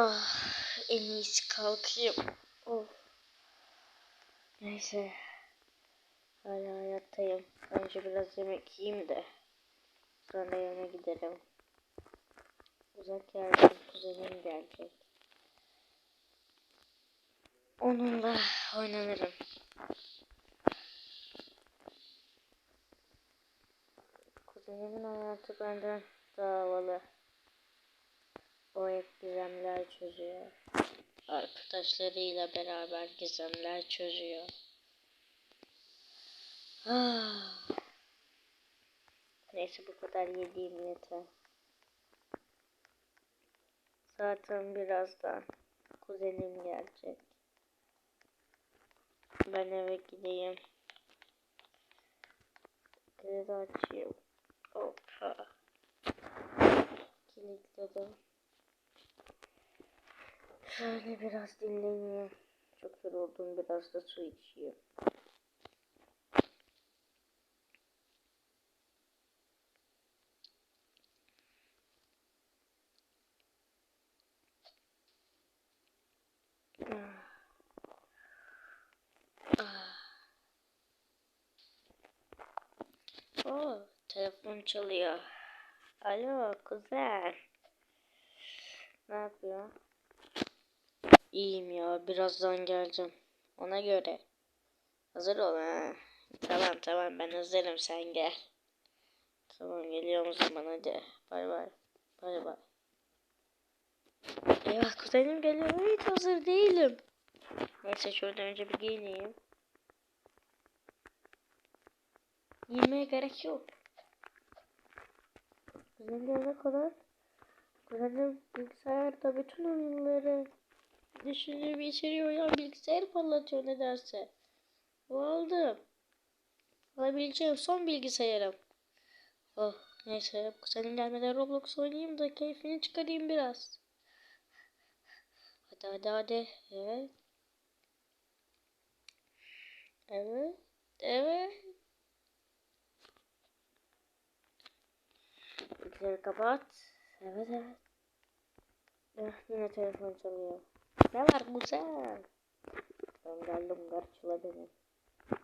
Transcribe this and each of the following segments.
Ah, en iyisi kalkayım. Of. Neyse. Hala hayattayım. Önce biraz yemek yiyeyim de. Sonra evime giderim. Uzak yerden kuzenim gelecek. Onunla oynanırım. Kuzenimin hayatı benden daha havalı. O hep gizemler çözüyor. Arkadaşlarıyla beraber gizemler çözüyor. Ah. Neyse bu kadar yediğim yeter. Zaten birazdan kuzenim gelecek. Ben eve gideyim. Kredi açayım. Hoppa. Kilitledim. Şöyle biraz dinleneyim. Çok yoruldum. Biraz da su içeyim. Oh, telefon çalıyor. Alo kuzen. Ne yapıyor? İyiyim ya. Birazdan geleceğim. Ona göre. Hazır ol ha. Tamam tamam ben hazırım sen gel. Tamam geliyorum o zaman hadi. Bay bay. Bay bay. Eyvah kuzenim geliyor. Hiç hazır değilim. Neyse şöyle önce bir giyineyim. Giyinmeye gerek yok. Kuzenim gelene kadar kuzenim bilgisayarda bütün oyunları düşünür içeriyor ya bilgisayar parlatıyor nedense. Bu aldım. Alabileceğim son bilgisayarım. Oh neyse kuzenim gelmeden Roblox oynayayım da keyfini çıkarayım biraz. Hadi hadi hadi. Evet. Evet. Evet. Bilgisayarı kapat. Evet evet. Eh, yine telefon çalıyor. Ne var güzel? Ben geldim karşıla beni.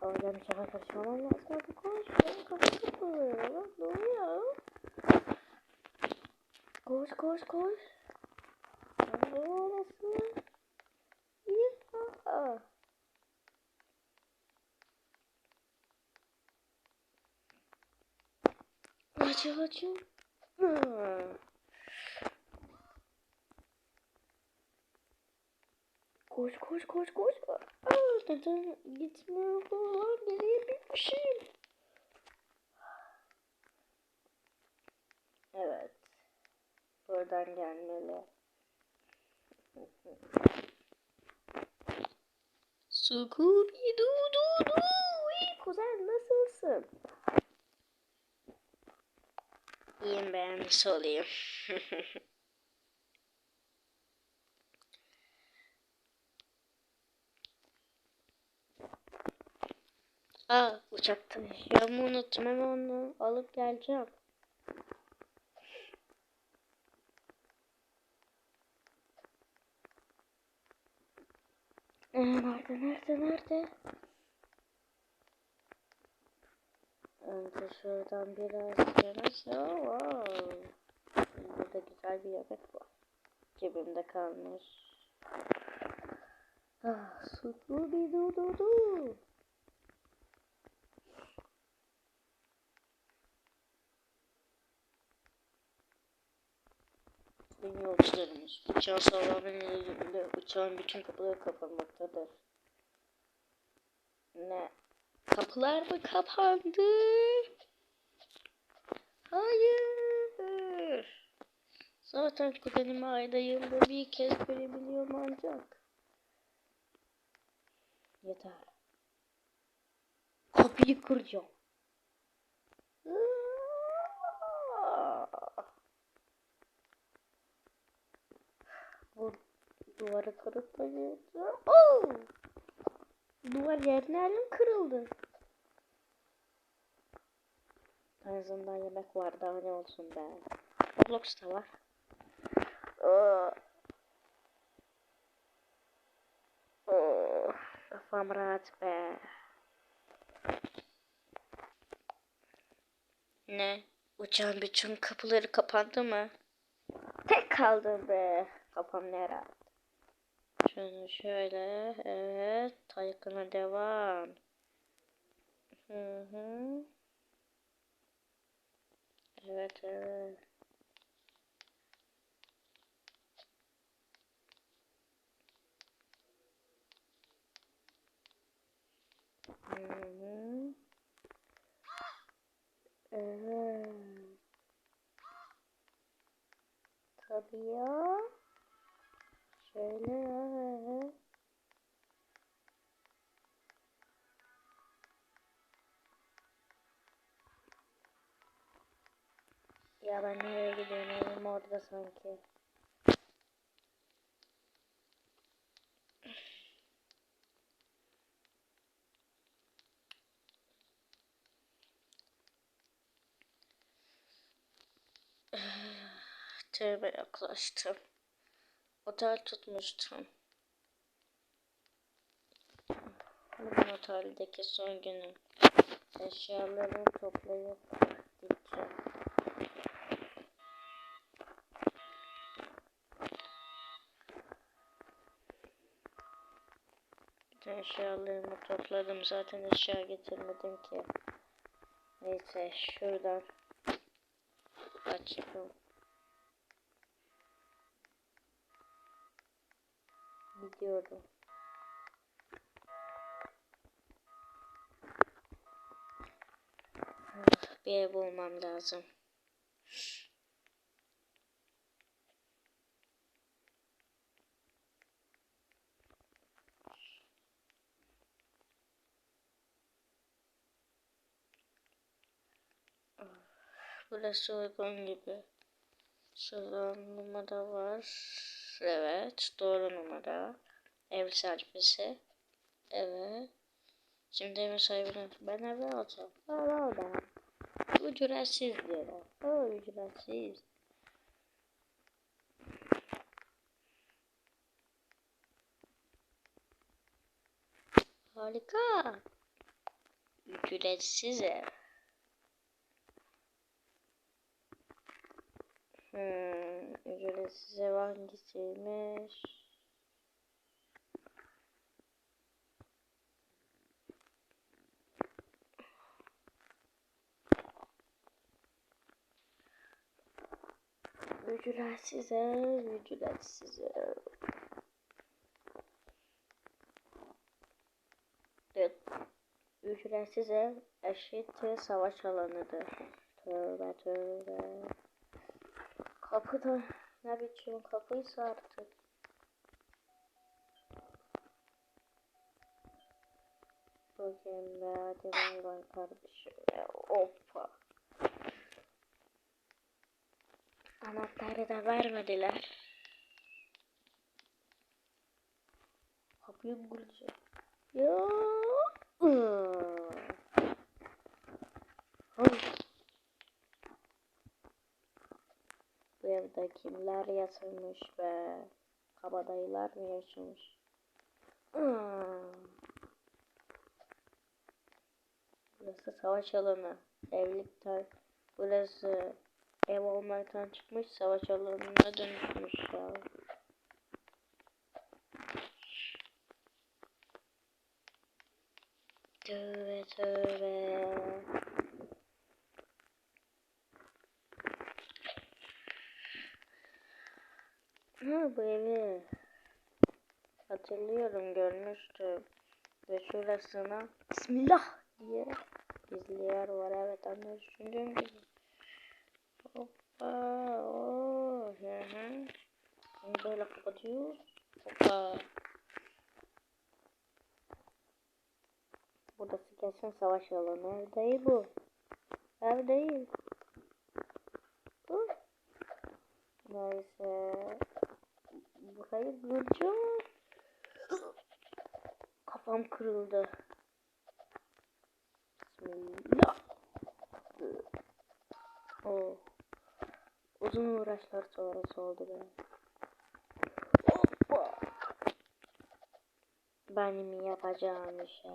Ama benim şaka karışmamam lazım. Hadi koş. Benim kapı kapılıyor. Ne oluyor? Koş koş koş. Ne orası? Yaha. Açıl açıl. Hmm. Koş koş koş koş. Aa, neden gitmiyor bu lan? Nereye bitmişim? Evet. Buradan gelmeli. Scooby doo doo doo. İyi kuzen nasılsın? İyiyim ben nasıl olayım? Aa uçakta yaşıyorumu unuttum hemen onu alıp geleceğim. Ee, nerede nerede nerede? Önce şuradan biraz biraz wow. Burada güzel bir yemek var. Cebimde kalmış. Ah, sutlu bir du du Sayın yolcularımız, uçağın sağlam nedeniyle uçağın bütün kapıları kapanmaktadır. Ne? Kapılar mı kapandı? Hayır. Zaten kuzenimi ayda yılda bir kez görebiliyorum ancak. Yeter. Kapıyı kıracağım. Duvara kırıp da Oh! Duvar yerine elim kırıldı. En azından yemek var daha ne olsun be. Roblox da var. Kafam rahat be. Ne? Uçağın bütün kapıları kapandı mı? Tek kaldım be. Kafam ne rahat. Şunu şöyle. Evet. Taykına devam. Hı hı. Evet evet. Hı hı. Evet. Tabii ya. Ya ben nereye gidiyorum? Evim orada sanki. Tövbe yaklaştım. Otel tutmuştum. Bugün oteldeki son günüm. Eşyalarımı toplayıp gideceğim. Bütün eşyalarımı topladım. Zaten eşya getirmedim ki. Neyse şuradan açalım. Gidiyorum. Bir ev bulmam lazım. Burası uygun gibi. Şurada numara var. Evet. Doğru numara. Ev servisi. Evet. Şimdi evin sahibine ben eve alacağım. Al al ben. Ücretsiz diyorlar. O ücretsiz. Harika. Ücretsiz ev. Hmm, ücretsiz ev hangisiymiş? Ücretsiz ev, ücretsiz ev. Evet. Ücretsiz ev eşittir savaş alanıdır. Tövbe tövbe. Kapı da ne biçim kapıysa artık. Bakayım be hadi bay bay kardeşim ya. Hoppa. Anahtarı da vermediler. Kapıyı bulacağım. Ya. ıı. Ay. Bu evde kimler yaşamış be? Kabadayılar mı yaşamış? Iı. Burası savaş alanı. Evlilikten. Burası ev olmaktan çıkmış savaş alanına dönüşmüş ya. Tövbe tövbe. Ha bu evi hatırlıyorum görmüştüm. Ve şurasına Bismillah diye gizli var evet anne düşündüğüm gibi. Hoppa oh hı hı. Bunu böyle kapatıyoruz. Hoppa. Burası kesin savaş alanı. Ev değil bu. Ev değil. Bu. Neyse. Burayı bulacağım. Kafam kırıldı. Bismillah. Oh. Uzun uğraşlar sonrası oldu be. Hoppa. Benim yapacağım işe.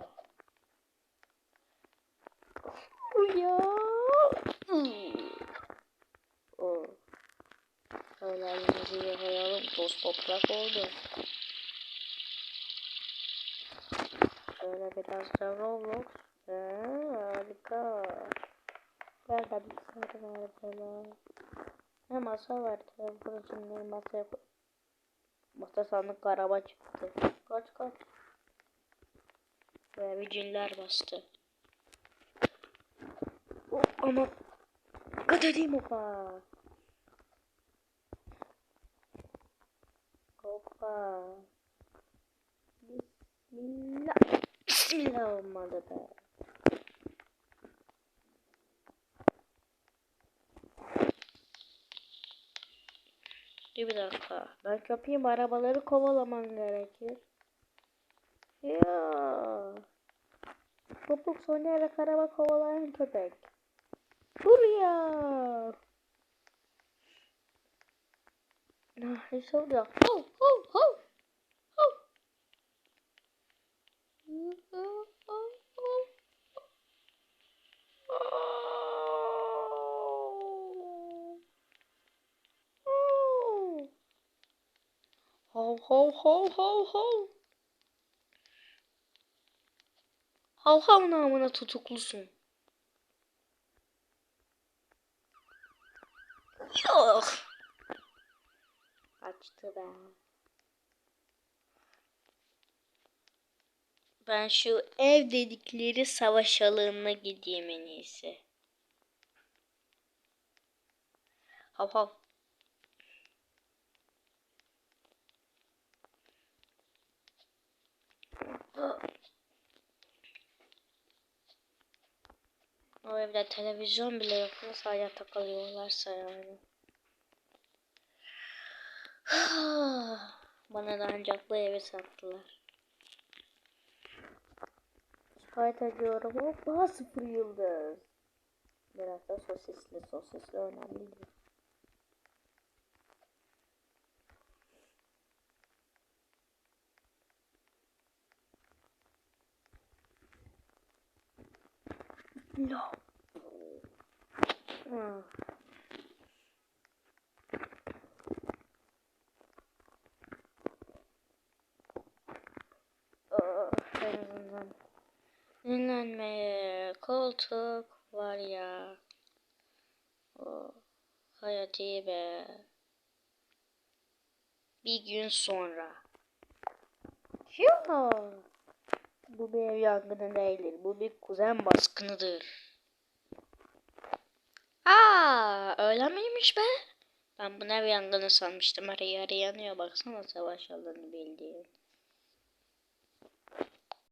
Ya. O. Öyle elimizi yıkayalım. Toz toprak oldu. Şöyle biraz da Roblox. Ee, harika. Nerede bilgisayar var böyle. Ne masa var. Telefon için ne masa yap. Masa sandık araba çıktı. Kaç kaç. Ve viciller bastı. Oh, ama dikkat edeyim opa. Hoppa. Bismillah. Bismillah olmadı be. Dur bir dakika. Ben köpeğim arabaları kovalaman gerekir. Ya. Topuk oynayarak araba kovalayan köpek. Dur Ah, ne oluyor? Ho ho ho. Ho. Ho ho ho ho ho. Hav hav namına tutuklusun. Yok. Açtı be. Ben şu ev dedikleri savaş alanına gideyim en iyisi. Hav hav. O evde televizyon bile yok. Nasıl hayatta kalıyorlarsa yani. Bana da ancak bu evi sattılar. Şikayet ediyorum. Hoppa sıfır yıldız. Biraz da sosisli sosisli önemli değil. No. Hmm. Oh, en azından dinlenmeye koltuk var ya. Oh, hayat iyi be. Bir gün sonra. Ya. Bu bir ev yangını değildir. Bu bir kuzen baskınıdır. Aa, öyle miymiş be? Ben bu ev yangını sanmıştım. Araya araya yanıyor. Baksana savaş alanı bildiğin.